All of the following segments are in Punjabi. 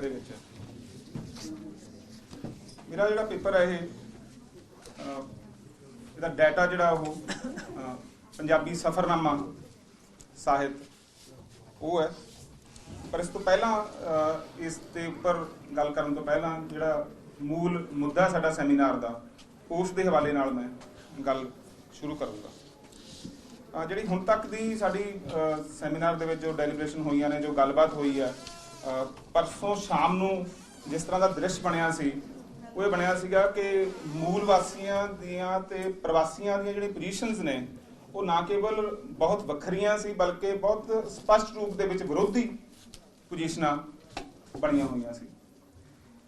ਦੇ ਵਿੱਚ। ਮੇਰਾ ਜਿਹੜਾ ਪੇਪਰ ਹੈ ਇਹ ਇਹਦਾ ਡਾਟਾ ਜਿਹੜਾ ਉਹ ਪੰਜਾਬੀ ਸਫਰਨਾਮਾ ਸਾਹਿਤ, ਉਹ ਹੈ। ਪਰ ਇਸ ਤੋਂ ਪਹਿਲਾਂ ਇਸ ਦੇ ਉੱਪਰ ਗੱਲ ਕਰਨ ਤੋਂ ਪਹਿਲਾਂ ਜਿਹੜਾ ਮੂਲ ਮੁੱਦਾ ਸਾਡਾ ਸੈਮੀਨਾਰ ਦਾ, ਉਸ ਦੇ ਹਵਾਲੇ ਨਾਲ ਮੈਂ ਗੱਲ ਸ਼ੁਰੂ ਕਰੂੰਗਾ। ਜਿਹੜੀ ਹੁਣ ਤੱਕ ਦੀ ਸਾਡੀ ਸੈਮੀਨਾਰ ਦੇ ਵਿੱਚ ਜੋ ਡੈਲੀਬਰੇਸ਼ਨ ਹੋਈਆਂ ਨੇ, ਜੋ ਗੱਲਬਾਤ ਹੋਈ ਹੈ ਪਰਸੋਂ ਸ਼ਾਮ ਨੂੰ ਜਿਸ ਤਰ੍ਹਾਂ ਦਾ ਦ੍ਰਿਸ਼ ਬਣਿਆ ਸੀ, ਉਹ ਇਹ ਬਣਿਆ ਸੀਗਾ ਕਿ ਮੂਲ ਵਾਸੀਆਂ ਦੀਆਂ ਤੇ ਪ੍ਰਵਾਸੀਆਂ ਦੀਆਂ ਜਿਹੜੀ ਪੋਜੀਸ਼ਨਸ ਨੇ, ਉਹ ਨਾ ਕੇਵਲ ਬਹੁਤ ਵੱਖਰੀਆਂ ਸੀ, ਬਲਕਿ ਬਹੁਤ ਸਪਸ਼ਟ ਰੂਪ ਦੇ ਵਿੱਚ ਵਿਰੋਧੀ ਪੋਜੀਸ਼ਨਾਂ ਬਣੀਆਂ ਹੋਈਆਂ ਸੀ।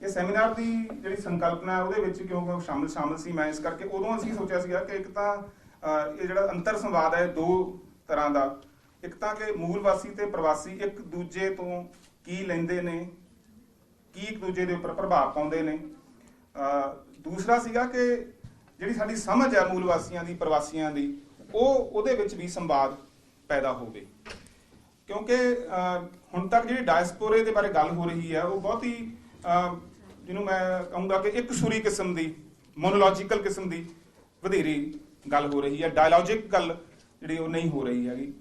ਇਹ ਸੈਮੀਨਾਰ ਦੀ ਜਿਹੜੀ ਸੰਕਲਪਨਾ ਹੈ, ਉਹਦੇ ਵਿੱਚ ਕਿਉਂਕਿ ਉਹ ਸ਼ਾਮਲ ਸ਼ਾਮਲ ਸੀ? ਮੈਂ ਇਸ ਕਰਕੇ ਉਦੋਂ ਅਸੀਂ ਸੋਚਿਆ ਸੀਗਾ ਕਿ ਇੱਕ ਤਾਂ ਇਹ ਜਿਹੜਾ ਅੰਤਰ ਸੰਵਾਦ ਹੈ, ਦੋ ਤਰ੍ਹਾਂ ਦਾ। ਇੱਕ ਤਾਂ ਕਿ ਮੂਲ ਵਾਸੀ ਤੇ ਪ੍ਰਵਾਸੀ ਇੱਕ ਦੂਜੇ ਤੋਂ ਕੀ ਲੈਂਦੇ ਨੇ, ਕੀ ਇੱਕ ਦੂਜੇ ਦੇ ਉੱਪਰ ਪ੍ਰਭਾਵ ਪਾਉਂਦੇ ਨੇ। ਦੂਸਰਾ ਸੀਗਾ ਕਿ ਜਿਹੜੀ ਸਾਡੀ ਸਮਝ ਹੈ ਮੂਲ ਵਾਸੀਆਂ ਦੀ, ਪ੍ਰਵਾਸੀਆਂ ਦੀ, ਉਹ ਉਹਦੇ ਵਿੱਚ ਵੀ ਸੰਵਾਦ ਪੈਦਾ ਹੋਵੇ। ਕਿਉਂਕਿ ਹੁਣ ਤੱਕ ਜਿਹੜੀ ਡਾਇਸਪੋਰੇ ਦੇ ਬਾਰੇ ਗੱਲ ਹੋ ਰਹੀ ਹੈ, ਉਹ ਬਹੁਤ ਹੀ ਜਿਹਨੂੰ ਮੈਂ ਕਹੂੰਗਾ ਕਿ ਇੱਕ ਸੁਰੀ ਕਿਸਮ ਦੀ ਮੋਨੋਲੋਜੀਕਲ ਕਿਸਮ ਦੀ ਵਧੇਰੀ ਗੱਲ ਹੋ ਰਹੀ ਹੈ। ਡਾਇਲੋਜਿਕ ਗੱਲ ਜਿਹੜੀ ਉਹ ਨਹੀਂ ਹੋ ਰਹੀ ਹੈਗੀ।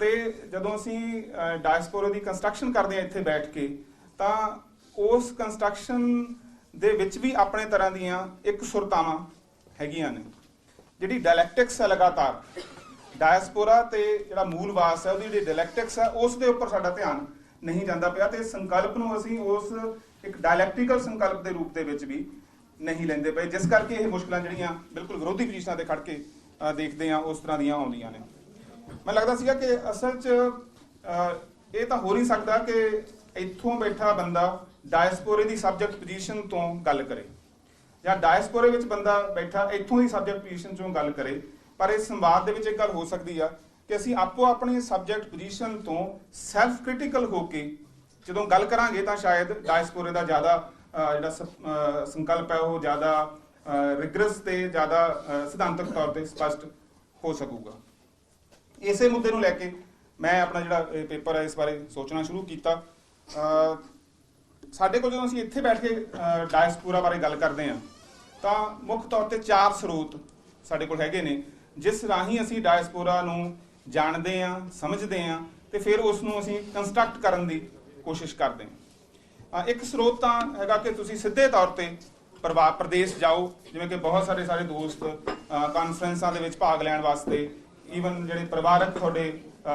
ਤੇ ਜਦੋਂ ਅਸੀਂ ਡਾਇਸਪੋਰਾ ਦੀ ਕੰਸਟਰਕਸ਼ਨ ਕਰਦੇ ਹਾਂ ਇੱਥੇ ਬੈਠ ਕੇ, ਤਾਂ ਉਸ ਕੰਸਟਰਕਸ਼ਨ ਦੇ ਵਿੱਚ ਵੀ ਆਪਣੇ ਤਰ੍ਹਾਂ ਦੀਆਂ ਇੱਕ ਸੁਰਤਾਵਾਂ ਹੈਗੀਆਂ ਨੇ। ਜਿਹੜੀ ਡਾਇਲੈਕਟਿਕਸ ਹੈ ਲਗਾਤਾਰ ਡਾਇਸਪੋਰਾ ਤੇ ਜਿਹੜਾ ਮੂਲ ਵਾਸ ਹੈ, ਉਹਦੀ ਜਿਹੜੀ ਡਾਇਲੈਕਟਿਕਸ ਹੈ, ਉਸ ਦੇ ਉੱਪਰ ਸਾਡਾ ਧਿਆਨ ਨਹੀਂ ਜਾਂਦਾ ਪਿਆ ਤੇ ਸੰਕਲਪ ਨੂੰ ਅਸੀਂ ਉਸ ਇੱਕ ਡਾਇਲੈਕਟਿਕਲ ਸੰਕਲਪ ਦੇ ਰੂਪ ਦੇ ਵਿੱਚ ਵੀ ਨਹੀਂ ਲੈਂਦੇ ਪਏ, ਜਿਸ ਕਰਕੇ ਇਹ ਮੁਸ਼ਕਲਾਂ ਜਿਹੜੀਆਂ ਬਿਲਕੁਲ ਵਿਰੋਧੀ ਪੋਜੀਸ਼ਨਾਂ ਤੇ ਖੜ ਕੇ ਦੇਖਦੇ ਆ ਉਸ ਤਰ੍ਹਾਂ ਦੀਆਂ ਆਉਂਦੀਆਂ ਨੇ। ਮੈਨੂੰ ਲੱਗਦਾ ਸੀਗਾ ਕਿ ਅਸਲ 'ਚ ਇਹ ਤਾਂ ਹੋ ਨਹੀਂ ਸਕਦਾ ਕਿ ਇੱਥੋਂ ਬੈਠਾ ਬੰਦਾ ਡਾਇਸਪੋਰੇ ਦੀ ਸਬਜੈਕਟ ਪੋਜੀਸ਼ਨ ਤੋਂ ਗੱਲ ਕਰੇ। ਜਾਂ ਡਾਇਸਪੋਰੇ ਵਿੱਚ ਬੰਦਾ ਬੈਠਾ ਇੱਥੋਂ ਦੀ ਸਬਜੈਕਟ ਪੋਜੀਸ਼ਨ ਚੋਂ ਗੱਲ ਕਰੇ। ਪਰ ਇਸ ਸੰਵਾਦ ਦੇ ਵਿੱਚ ਇੱਕ ਗੱਲ ਹੋ ਸਕਦੀ ਆ ਕਿ ਅਸੀਂ ਆਪੋ ਆਪਣੀ ਸਬਜੈਕਟ ਪੋਜੀਸ਼ਨ ਤੋਂ ਸੈਲਫ ਕ੍ਰਿਟੀਕਲ ਹੋ ਕੇ ਜਦੋਂ ਗੱਲ ਕਰਾਂਗੇ ਤਾਂ ਸ਼ਾਇਦ ਡਾਇਸਪੋਰੇ ਦਾ ਜ਼ਿਆਦਾ ਜਿਹੜਾ ਸੰਕਲਪ ਹੈ ਉਹ ਜ਼ਿਆਦਾ ਰਿਗਰਸ ਤੇ ਜ਼ਿਆਦਾ ਸਿਧਾਂਤਕ ਤੌਰ ਤੇ ਸਪਸ਼ਟ ਹੋ ਸਕੂਗਾ। ਇਸੇ ਮੁੱਦੇ ਨੂੰ ਲੈ ਕੇ ਮੈਂ ਆਪਣਾ ਜਿਹੜਾ ਇਹ ਪੇਪਰ ਹੈ ਇਸ ਬਾਰੇ ਸੋਚਣਾ ਸ਼ੁਰੂ ਕੀਤਾ। ਸਾਡੇ ਕੋਲ ਜਦੋਂ ਅਸੀਂ ਇੱਥੇ ਬੈਠ ਕੇ ਡਾਇਸਪੋਰਾ ਬਾਰੇ ਗੱਲ ਕਰਦੇ ਹਾਂ, ਤਾਂ ਮੁੱਖ ਤੌਰ ਤੇ ਚਾਰ ਸਰੋਤ ਸਾਡੇ ਕੋਲ ਹੈਗੇ ਨੇ, ਜਿਸ ਰਾਹੀਂ ਅਸੀਂ ਡਾਇਸਪੋਰਾ ਨੂੰ ਜਾਣਦੇ ਹਾਂ, ਸਮਝਦੇ ਹਾਂ ਤੇ ਫਿਰ ਉਸ ਨੂੰ ਅਸੀਂ ਕੰਸਟਰਕਟ ਕਰਨ ਦੀ ਕੋਸ਼ਿਸ਼ ਕਰਦੇ ਹਾਂ। ਇੱਕ ਸਰੋਤ ਤਾਂ ਹੈਗਾ ਕਿ ਤੁਸੀਂ ਸਿੱਧੇ ਤੌਰ ਤੇ ਪ੍ਰਭਾਵ ਪ੍ਰਦੇਸ਼ ਜਾਓ, ਜਿਵੇਂ ਕਿ ਬਹੁਤ ਸਾਰੇ ਸਾਰੇ ਦੋਸਤ ਕਾਨਫਰੰਸਾਂ ਦੇ ਵਿੱਚ ਭਾਗ ਲੈਣ ਵਾਸਤੇ ਈਵਨ ਜਿਹੜੇ ਪਰਿਵਾਰਕ ਤੁਹਾਡੇ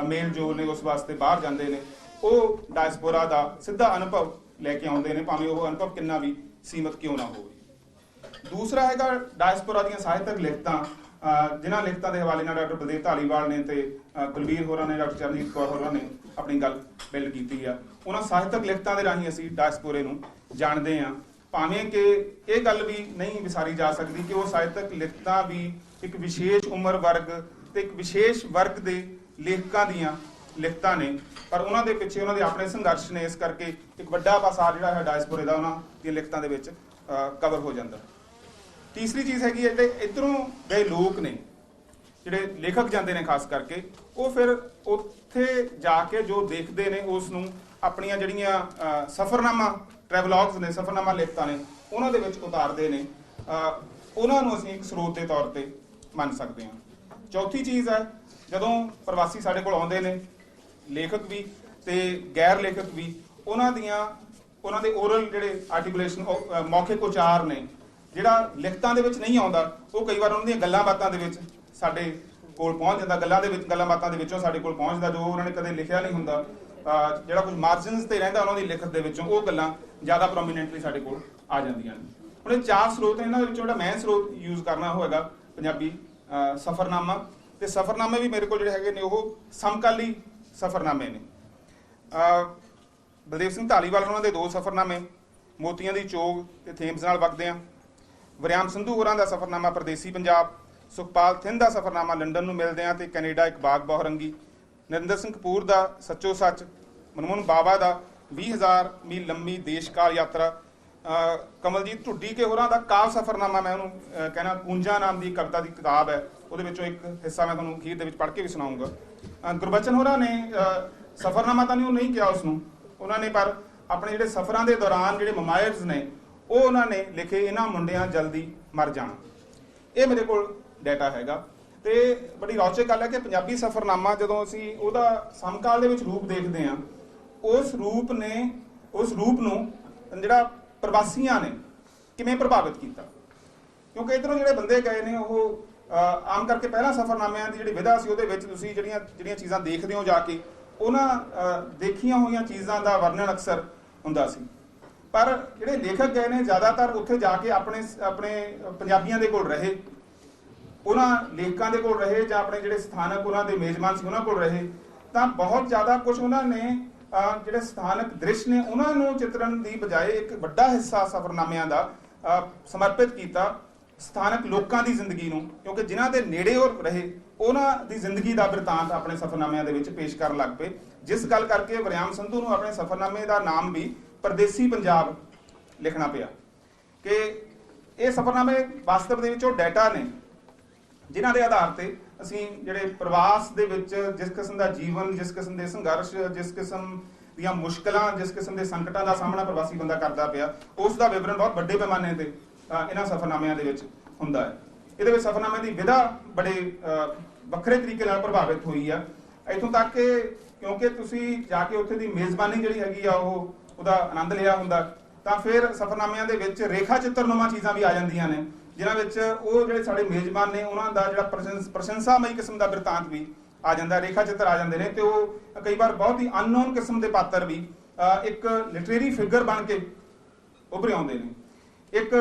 ਮੇਲ ਜੋਲ ਨੇ ਉਸ ਵਾਸਤੇ ਬਾਹਰ ਜਾਂਦੇ ਨੇ, ਉਹ ਡਾਇਸਪੋਰਾ ਦਾ ਸਿੱਧਾ ਅਨੁਭਵ ਲੈ ਕੇ ਆਉਂਦੇ ਨੇ, ਭਾਵੇਂ ਉਹ ਅਨੁਭਵ ਕਿੰਨਾ ਵੀ ਸੀਮਤ ਕਿਉਂ ਨਾ ਹੋਵੇ। ਦੂਸਰਾ ਹੈਗਾ ਡਾਇਸਪੋਰਾ ਦੀਆਂ ਸਾਹਿਤਕ ਲਿਖਤਾਂ ਜਿਨ੍ਹਾਂ ਲਿਖਤਾਂ ਦੇ ਹਵਾਲੇ ਨਾਲ ਡਾਕਟਰ ਬਲਦੇਵ ਧਾਲੀਵਾਲ ਨੇ ਤੇ ਕੁਲਵੀਰ ਹੋਰਾਂ ਨੇ, ਡਾਕਟਰ ਚਰਨਜੀਤ ਕੌਰ ਹੋਰਾਂ ਨੇ ਆਪਣੀ ਗੱਲ ਬਿਲਡ ਕੀਤੀ ਆ। ਉਹਨਾਂ ਸਾਹਿਤਕ ਲਿਖਤਾਂ ਦੇ ਰਾਹੀਂ ਅਸੀਂ ਡਾਇਸਪੋਰੇ ਨੂੰ ਜਾਣਦੇ ਹਾਂ। ਭਾਵੇਂ ਕਿ ਇਹ ਗੱਲ ਵੀ ਨਹੀਂ ਵਿਸਾਰੀ ਜਾ ਸਕਦੀ ਕਿ ਉਹ ਸਾਹਿਤਕ ਲਿਖਤਾਂ ਵੀ ਇੱਕ ਵਿਸ਼ੇਸ਼ ਉਮਰ ਵਰਗ ਤੇ ਇੱਕ ਵਿਸ਼ੇਸ਼ ਵਰਗ ਦੇ ਲੇਖਕਾਂ ਦੀਆਂ ਲਿਖਤਾਂ ਨੇ। ਪਰ ਉਹਨਾਂ ਦੇ ਪਿੱਛੇ ਉਹਨਾਂ ਦੇ ਆਪਣੇ ਸੰਘਰਸ਼ ਨੇ, ਇਸ ਕਰਕੇ ਇੱਕ ਵੱਡਾ ਪਾਸਾਰ ਜਿਹੜਾ ਹੈ ਡਾਇਸਪੋਰੇ ਦਾ ਉਹਨਾਂ ਦੀਆਂ ਲਿਖਤਾਂ ਦੇ ਵਿੱਚ ਕਵਰ ਹੋ ਜਾਂਦਾ। ਤੀਸਰੀ ਚੀਜ਼ ਹੈਗੀ ਹੈ ਜਿਹੜੇ ਇਧਰੋਂ ਗਏ ਲੋਕ ਨੇ, ਜਿਹੜੇ ਲੇਖਕ ਜਾਂਦੇ ਨੇ ਖਾਸ ਕਰਕੇ, ਉਹ ਫਿਰ ਉੱਥੇ ਜਾ ਕੇ ਜੋ ਦੇਖਦੇ ਨੇ ਉਸ ਨੂੰ ਆਪਣੀਆਂ ਜਿਹੜੀਆਂ ਸਫ਼ਰਨਾਮਾ ਟਰੈਵਲੌਗਸ ਨੇ, ਸਫ਼ਰਨਾਮਾ ਲਿਖਤਾਂ ਨੇ, ਉਹਨਾਂ ਦੇ ਵਿੱਚ ਉਤਾਰਦੇ ਨੇ। ਉਹਨਾਂ ਨੂੰ ਅਸੀਂ ਇੱਕ ਸਰੋਤ ਦੇ ਤੌਰ ਤੇ ਮੰਨ ਸਕਦੇ ਹਾਂ। ਚੌਥੀ ਚੀਜ਼ ਹੈ ਜਦੋਂ ਪ੍ਰਵਾਸੀ ਸਾਡੇ ਕੋਲ ਆਉਂਦੇ ਨੇ ਲੇਖਕ ਵੀ ਤੇ ਗੈਰ ਲੇਖਕ ਵੀ ਉਹਨਾਂ ਦੀਆਂ ਉਹਨਾਂ ਦੇ ਓਰਲ ਜਿਹੜੇ ਆਰਟੀਕੂਲੇਸ਼ਨ ਮੌਖਿਕ ਉਚਾਰ ਨੇ ਜਿਹੜਾ ਲਿਖਤਾਂ ਦੇ ਵਿੱਚ ਨਹੀਂ ਆਉਂਦਾ ਉਹ ਕਈ ਵਾਰ ਉਹਨਾਂ ਦੀਆਂ ਗੱਲਾਂ ਬਾਤਾਂ ਦੇ ਵਿੱਚ ਸਾਡੇ ਕੋਲ ਪਹੁੰਚ ਜਾਂਦਾ ਗੱਲਾਂ ਦੇ ਵਿੱਚ ਗੱਲਾਂ ਬਾਤਾਂ ਦੇ ਵਿੱਚੋਂ ਸਾਡੇ ਕੋਲ ਪਹੁੰਚਦਾ ਜੋ ਉਹਨਾਂ ਨੇ ਕਦੇ ਲਿਖਿਆ ਨਹੀਂ ਹੁੰਦਾ ਜਿਹੜਾ ਕੁਝ ਮਾਰਜਨਸ ਤੇ ਰਹਿੰਦਾ ਉਹਨਾਂ ਦੀ ਲਿਖਤ ਦੇ ਵਿੱਚੋਂ ਉਹ ਗੱਲਾਂ ਜ਼ਿਆਦਾ ਪ੍ਰੋਮੀਨੈਂਟਲੀ ਸਾਡੇ ਕੋਲ ਆ ਜਾਂਦੀਆਂ ਨੇ। ਹੁਣ ਇਹ ਚਾਰ ਸਰੋਤ ਨੇ, ਇਹਨਾਂ ਦੇ ਵਿੱਚੋਂ ਜਿਹੜਾ ਮੈਂ ਸਰੋਤ ਯੂਜ਼ ਕਰਨਾ ਹੋਏਗਾ ਪੰਜਾਬੀ ਸਫ਼ਰਨਾਮਾ ਤੇ ਸਫ਼ਰਨਾਮੇ ਵੀ ਮੇਰੇ ਕੋਲ ਜਿਹੜੇ ਹੈਗੇ ਨੇ ਉਹ ਸਮਕਾਲੀ ਸਫ਼ਰਨਾਮੇ ਨੇ। ਬਲਦੇਵ ਸਿੰਘ ਧਾਲੀਵਾਲ ਉਹਨਾਂ ਦੇ ਦੋ ਸਫ਼ਰਨਾਮੇ, ਮੋਤੀਆਂ ਦੀ ਚੋਗ ਤੇ ਥੇਮਸ ਨਾਲ ਵਗਦੇ ਆ। ਵਰਿਆਮ ਸੰਧੂ ਹੋਰਾਂ ਦਾ ਸਫ਼ਰਨਾਮਾ ਪਰਦੇਸੀ ਪੰਜਾਬ, ਸੁਖਪਾਲ ਥਿੰਦ ਦਾ ਸਫ਼ਰਨਾਮਾ ਲੰਡਨ ਨੂੰ ਮਿਲਦੇ ਆ ਤੇ ਕੈਨੇਡਾ ਇੱਕ ਬਾਗ ਬਹੁਰੰਗੀ। ਨਰਿੰਦਰ ਸਿੰਘ ਕਪੂਰ ਦਾ ਸੱਚੋ ਸੱਚ, ਮਨਮੋਹਨ ਬਾਵਾ ਦਾ 20000 ਮੀਲ ਲੰਮੀ ਦੇਸ਼ ਕਾਲ ਯਾਤਰਾ ਕਮਲਜੀਤ ਢੁੱਡੀ ਕੇ ਹੋਰਾਂ ਦਾ ਕਾਵ ਸਫ਼ਰਨਾਮਾ ਮੈਂ ਉਹਨੂੰ ਕਹਿਣਾ ਕੂੰਜਾ ਨਾਮ ਦੀ ਕਵਿਤਾ ਦੀ ਕਿਤਾਬ ਹੈ। ਉਹਦੇ ਵਿੱਚੋਂ ਇੱਕ ਹਿੱਸਾ ਮੈਂ ਤੁਹਾਨੂੰ ਅਖੀਰ ਦੇ ਵਿੱਚ ਪੜ੍ਹ ਕੇ ਵੀ ਸੁਣਾਉਂਗਾ। ਗੁਰਬਚਨ ਹੋਰਾਂ ਨੇ ਸਫ਼ਰਨਾਮਾ ਤਾਂ ਨਹੀਂ, ਉਹ ਨਹੀਂ ਕਿਹਾ ਉਸ ਨੂੰ ਉਹਨਾਂ ਨੇ ਪਰ ਆਪਣੇ ਜਿਹੜੇ ਸਫ਼ਰਾਂ ਦੇ ਦੌਰਾਨ ਜਿਹੜੇ ਮਮਾਇਰਸ ਨੇ, ਉਹ ਉਹਨਾਂ ਨੇ ਲਿਖੇ ਇਹਨਾਂ ਮੁੰਡਿਆਂ ਜਲਦੀ ਮਰ ਜਾਣਾ। ਇਹ ਮੇਰੇ ਕੋਲ ਡਾਟਾ ਹੈਗਾ। ਤੇ ਬੜੀ ਰੌਚਕ ਗੱਲ ਹੈ ਕਿ ਪੰਜਾਬੀ ਸਫ਼ਰਨਾਮਾ ਜਦੋਂ ਅਸੀਂ ਉਹਦਾ ਸਮਕਾਲ ਦੇ ਵਿੱਚ ਰੂਪ ਦੇਖਦੇ ਹਾਂ, ਉਸ ਰੂਪ ਨੇ, ਉਸ ਰੂਪ ਨੂੰ ਜਿਹੜਾ ਪ੍ਰਵਾਸੀਆਂ ਨੇ ਕਿਵੇਂ ਪ੍ਰਭਾਵਿਤ ਕੀਤਾ? ਕਿਉਂਕਿ ਇਧਰੋਂ ਜਿਹੜੇ ਬੰਦੇ ਗਏ ਨੇ, ਉਹ ਆਮ ਕਰਕੇ ਪਹਿਲਾਂ ਸਫ਼ਰਨਾਮਿਆਂ ਦੀ ਜਿਹੜੀ ਵਿਧਾ ਸੀ, ਉਹਦੇ ਵਿੱਚ ਤੁਸੀਂ ਜਿਹੜੀਆਂ ਜਿਹੜੀਆਂ ਚੀਜ਼ਾਂ ਦੇਖਦੇ ਹੋ ਜਾ ਕੇ, ਉਹਨਾਂ ਦੇਖੀਆਂ ਹੋਈਆਂ ਚੀਜ਼ਾਂ ਦਾ ਵਰਣਨ ਅਕਸਰ ਹੁੰਦਾ ਸੀ। ਪਰ ਜਿਹੜੇ ਲੇਖਕ ਗਏ ਨੇ, ਜ਼ਿਆਦਾਤਰ ਉੱਥੇ ਜਾ ਕੇ ਆਪਣੇ ਆਪਣੇ ਪੰਜਾਬੀਆਂ ਦੇ ਕੋਲ ਰਹੇ। ਉਹਨਾਂ ਲੇਖਕਾਂ ਦੇ ਕੋਲ ਰਹੇ ਜਾਂ ਆਪਣੇ ਜਿਹੜੇ ਸਥਾਨਕ ਉਹਨਾਂ ਦੇ ਮੇਜ਼ਬਾਨ ਸੀ, ਉਹਨਾਂ ਕੋਲ ਰਹੇ। ਤਾਂ ਬਹੁਤ ਜ਼ਿਆਦਾ ਕੁਝ ਉਹਨਾਂ ਨੇ ਜਿਹੜੇ ਸਥਾਨਕ ਦ੍ਰਿਸ਼ ਨੇ, ਉਹਨਾਂ ਨੂੰ ਚਿਤਰਨ ਦੀ ਬਜਾਏ ਇੱਕ ਵੱਡਾ ਹਿੱਸਾ ਸਫ਼ਰਨਾਮਿਆਂ ਦਾ ਸਮਰਪਿਤ ਕੀਤਾ ਸਥਾਨਕ ਲੋਕਾਂ ਦੀ ਜ਼ਿੰਦਗੀ ਨੂੰ, ਕਿਉਂਕਿ ਜਿਨ੍ਹਾਂ ਦੇ ਨੇੜੇ ਉਹ ਰਹੇ, ਉਹਨਾਂ ਦੀ ਜ਼ਿੰਦਗੀ ਦਾ ਬਿਰਤਾਂਤ ਆਪਣੇ ਸਫ਼ਰਨਾਮਿਆਂ ਦੇ ਵਿੱਚ ਪੇਸ਼ ਕਰਨ ਲੱਗ ਪਏ। ਜਿਸ ਗੱਲ ਕਰਕੇ ਵਰਿਆਮ ਸੰਧੂ ਨੂੰ ਆਪਣੇ ਸਫ਼ਰਨਾਮੇ ਦਾ ਨਾਮ ਵੀ ਪਰਦੇਸੀ ਪੰਜਾਬ ਲਿਖਣਾ ਪਿਆ ਕਿ ਇਹ ਸਫ਼ਰਨਾਮੇ ਵਾਸਤਵ ਦੇ ਵਿੱਚ ਉਹ ਡਾਟਾ ਨੇ, ਜਿਨ੍ਹਾਂ ਦੇ ਆਧਾਰ ਤੇ ਅਸੀਂ ਜਿਹੜੇ ਪ੍ਰਵਾਸ ਦੇ ਵਿੱਚ ਜਿਸ ਕਿਸਮ ਦਾ ਜੀਵਨ ਜਿਸ ਕਿਸਮ ਦੇ ਸੰਘਰਸ਼ ਜਿਸ ਕਿਸਮ ਦੀਆਂ ਮੁਸ਼ਕਲਾਂ ਜਿਸ ਕਿਸਮ ਦੇ ਸੰਕਟਾਂ ਦਾ ਸਾਹਮਣਾ ਪ੍ਰਵਾਸੀ ਬੰਦਾ ਕਰਦਾ ਪਿਆ ਉਸ ਦਾ ਵਿਵਰਣ ਬਹੁਤ ਵੱਡੇ ਪੈਮਾਨੇ ਤੇ ਇਹਨਾਂ ਸਫ਼ਰਨਾਮਿਆਂ ਦੇ ਵਿੱਚ ਹੁੰਦਾ ਹੈ। ਇਹਦੇ ਵਿੱਚ ਸਫ਼ਰਨਾਮੇ ਦੀ ਵਿਧਾ ਬੜੇ ਅ, ਵੱਖਰੇ ਤਰੀਕੇ ਨਾਲ ਪ੍ਰਭਾਵਿਤ ਹੋਈ ਆ। ਇਥੋਂ ਤੱਕ ਕਿ ਕਿਉਂਕਿ ਤੁਸੀਂ ਜਾ ਕੇ ਉੱਥੇ ਦੀ ਮੇਜ਼ਬਾਨੀ ਜਿਹੜੀ ਹੈਗੀ ਆ ਉਹ ਉਹਦਾ ਆਨੰਦ ਲਿਆ ਹੁੰਦਾ ਤਾਂ ਫਿਰ ਸਫ਼ਰਨਾਮਿਆਂ ਦੇ ਵਿੱਚ ਰੇਖਾ ਚਿੱਤਰਨੁਮਾ ਚੀਜ਼ਾਂ ਵੀ ਆ ਜਾਂਦੀਆਂ ਨੇ। ਜਿਨ੍ਹਾਂ ਵਿੱਚ ਉਹ ਜਿਹੜੇ ਸਾਡੇ ਮੇਜ਼ਬਾਨ ਨੇ, ਉਹਨਾਂ ਦਾ ਜਿਹੜਾ ਪ੍ਰਸ਼ੰਸਾਮਈ ਕਿਸਮ ਦਾ ਬਿਰਤਾਂਤ ਵੀ ਆ ਜਾਂਦਾ ਰੇਖਾ ਚਿੱਤਰ ਆ ਜਾਂਦੇ ਨੇ ਤੇ ਉਹ ਕਈ ਵਾਰ ਬਹੁਤ ਹੀ ਅਨਨੋਨ ਕਿਸਮ ਦੇ ਪਾਤਰ ਵੀ ਇੱਕ ਲਿਟਰੇਰੀ ਫਿਗਰ ਬਣ ਕੇ ਉੱਭਰ ਆਉਂਦੇ ਨੇ। ਇੱਕ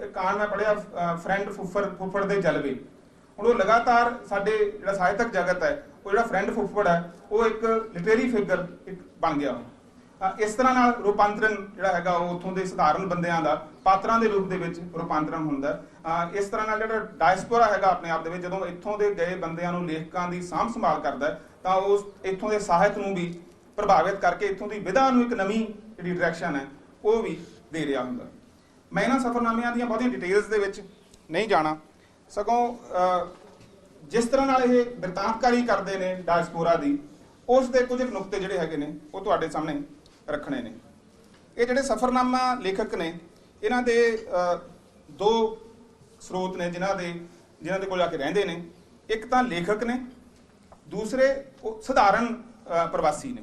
ਇੱਕ ਮੈਂ ਪੜਿਆ ਫਰੈਂਡ ਫੁੱਫੜ ਫੁੱਫੜ ਦੇ ਜਲਵੇ। ਹੁਣ ਉਹ ਲਗਾਤਾਰ ਸਾਡੇ ਜਿਹੜਾ ਸਾਹਿਤਕ ਜਗਤ ਹੈ, ਉਹ ਜਿਹੜਾ ਫਰੈਂਡ ਫੁੱਫੜ ਹੈ, ਉਹ ਇੱਕ ਲਿਟਰੇਰੀ ਫਿਗਰ ਇੱਕ ਬਣ ਗਿਆ। ਅ, ਇਸ ਤਰ੍ਹਾਂ ਨਾਲ ਰੂਪਾਂਤਰਨ ਜਿਹੜਾ ਹੈਗਾ ਉਹ ਉੱਥੋਂ ਦੇ ਸਧਾਰਨ ਬੰਦਿਆਂ ਦਾ ਪਾਤਰਾਂ ਦੇ ਰੂਪ ਦੇ ਵਿੱਚ ਰੂਪਾਂਤਰਨ ਹੁੰਦਾ। ਇਸ ਤਰ੍ਹਾਂ ਨਾਲ ਜਿਹੜਾ ਡਾਇਸਪੋਰਾ ਹੈਗਾ ਆਪਣੇ ਆਪ ਦੇ ਵਿੱਚ ਜਦੋਂ ਇੱਥੋਂ ਦੇ ਗਏ ਬੰਦਿਆਂ ਨੂੰ ਲੇਖਕਾਂ ਦੀ ਸਾਂਭ ਸੰਭਾਲ ਕਰਦਾ ਤਾਂ ਉਸ ਇੱਥੋਂ ਦੇ ਸਾਹਿਤ ਨੂੰ ਵੀ ਪ੍ਰਭਾਵਿਤ ਕਰਕੇ ਇੱਥੋਂ ਦੀ ਵਿਧਾ ਨੂੰ ਇੱਕ ਨਵੀਂ ਜਿਹੜੀ ਡਾਇਰੈਕਸ਼ਨ ਹੈ ਉਹ ਵੀ ਦੇ ਰਿਹਾ ਹੁੰਦਾ। ਮੈਂ ਇਹਨਾਂ ਸਫ਼ਰਨਾਮਿਆਂ ਦੀਆਂ ਬਹੁਤੀਆਂ ਡਿਟੇਲਸ ਦੇ ਵਿੱਚ ਨਹੀਂ ਜਾਣਾ। ਸਗੋਂ ਜਿਸ ਤਰ੍ਹਾਂ ਨਾਲ ਇਹ ਬਿਰਤਾਂਤਕਾਰੀ ਕਰਦੇ ਨੇ ਡਾਇਸਪੋਰਾ ਦੀ ਉਸ ਦੇ ਕੁਝ ਨੁਕਤੇ ਜਿਹੜੇ ਹੈਗੇ ਨੇ ਉਹ ਤੁਹਾਡੇ ਸਾਹਮਣੇ ਰੱਖਣੇ ਨੇ। ਇਹ ਜਿਹੜੇ ਸਫ਼ਰਨਾਮਾ ਲੇਖਕ ਨੇ, ਇਹਨਾਂ ਦੇ ਦੋ ਸਰੋਤ ਨੇ ਜਿਨ੍ਹਾਂ ਦੇ ਜਿਨ੍ਹਾਂ ਦੇ ਕੋਲ ਆ ਕੇ ਰਹਿੰਦੇ ਨੇ। ਇੱਕ ਤਾਂ ਲੇਖਕ ਨੇ, ਦੂਸਰੇ ਉਹ ਸਧਾਰਨ ਪ੍ਰਵਾਸੀ ਨੇ।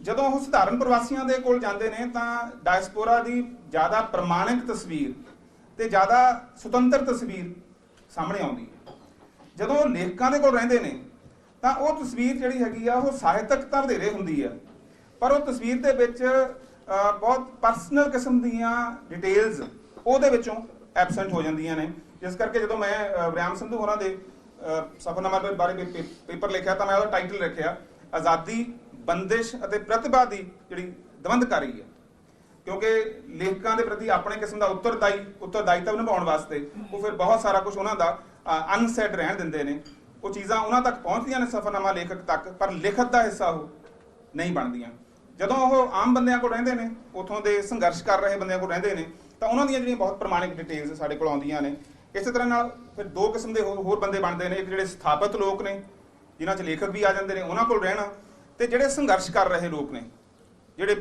ਜਦੋਂ ਉਹ ਸਧਾਰਨ ਪ੍ਰਵਾਸੀਆਂ ਦੇ ਕੋਲ ਜਾਂਦੇ ਨੇ, ਤਾਂ ਡਾਇਸਪੋਰਾ ਦੀ ਜ਼ਿਆਦਾ ਪ੍ਰਮਾਣਿਕ ਤਸਵੀਰ ਤੇ ਜ਼ਿਆਦਾ ਸੁਤੰਤਰ ਤਸਵੀਰ ਸਾਹਮਣੇ ਆਉਂਦੀ ਹੈ। ਜਦੋਂ ਉਹ ਲੇਖਕਾਂ ਦੇ ਕੋਲ ਰਹਿੰਦੇ ਨੇ, ਤਾਂ ਉਹ ਤਸਵੀਰ ਜਿਹੜੀ ਹੈਗੀ ਆ, ਉਹ ਸਾਹਿਤਕ ਤਾਂ ਵਧੇਰੇ ਹੁੰਦੀ ਆ। ਪਰ ਉਹ ਤਸਵੀਰ ਦੇ ਵਿੱਚ ਬਹੁਤ ਪਰਸਨਲ ਕਿਸਮ ਦੀਆਂ ਡਿਟੇਲਸ ਉਹਦੇ ਵਿੱਚੋਂ ਐਬਸੈਂਟ ਹੋ ਜਾਂਦੀਆਂ ਨੇ। ਜਿਸ ਕਰਕੇ ਜਦੋਂ ਮੈਂ ਅਹ, ਸੰਧੂ ਹੋਰਾਂ ਦੇ ਸਫ਼ਰਨਾਮਾ ਦੇ ਬਾਰੇ ਪੇ- ਪੇਪਰ ਲਿਖਿਆ ਤਾਂ ਮੈਂ ਉਹਦਾ ਟਾਈਟਲ ਰੱਖਿਆ ਆਜ਼ਾਦੀ ਬੰਦਿਸ਼ ਅਤੇ ਪ੍ਰਤਿਭਾ ਦੀ ਜਿਹੜੀ ਦਵੰਦਕਾਰੀ ਹੈ। ਕਿਉਂਕਿ ਲੇਖਕਾਂ ਦੇ ਪ੍ਰਤੀ ਆਪਣੇ ਕਿਸਮ ਦਾ ਉੱਤਰਦਾਈ ਉੱਤਰਦਾਇਤਵ ਨਿਭਾਉਣ ਵਾਸਤੇ ਉਹ ਫਿਰ ਬਹੁਤ ਸਾਰਾ ਕੁਝ ਉਹਨਾਂ ਦਾ ਅਨਸੈਡ ਰਹਿਣ ਦਿੰਦੇ ਨੇ। ਉਹ ਚੀਜ਼ਾਂ ਉਹਨਾਂ ਤੱਕ ਪਹੁੰਚਦੀਆਂ ਨੇ ਸਫ਼ਰਨਾਮਾ ਲੇਖਕ ਤੱਕ ਪਰ ਲਿਖਤ ਦਾ ਹਿੱਸਾ ਉਹ ਨਹੀਂ ਬਣਦੀਆਂ। ਜਦੋਂ ਉਹ ਆਮ ਬੰਦਿਆਂ ਕੋਲ ਰਹਿੰਦੇ ਨੇ, ਉਥੋਂ ਦੇ ਸੰਘਰਸ਼ ਕਰ ਰਹੇ ਬੰਦਿਆਂ ਕੋਲ ਰਹਿੰਦੇ ਨੇ, ਤਾਂ ਉਹਨਾਂ ਦੀਆਂ ਜਿਹੜੀਆਂ ਬਹੁਤ ਪ੍ਰਮਾਣਿਕ ਡਿਟੇਲਸ ਸਾਡੇ ਕੋਲ ਆਉਂਦੀਆਂ ਨੇ। ਇਸੇ ਤਰ੍ਹਾਂ ਨਾਲ ਫਿਰ ਦੋ ਕਿਸਮ ਦੇ ਹੋਰ ਹੋਰ ਬੰਦੇ ਬਣਦੇ ਨੇ, ਇੱਕ ਜਿਹੜੇ ਸਥਾਪਿਤ ਲੋਕ ਨੇ, ਜਿਨ੍ਹਾਂ 'ਚ ਲੇਖਕ ਵੀ ਆ ਜਾਂਦੇ ਨੇ, ਉਹਨਾਂ ਕੋਲ ਰਹਿਣਾ ਤੇ ਜਿਹੜੇ ਸੰਘਰਸ਼ ਕਰ ਰਹੇ ਲੋਕ ਨੇ, ਜਿਹੜੇ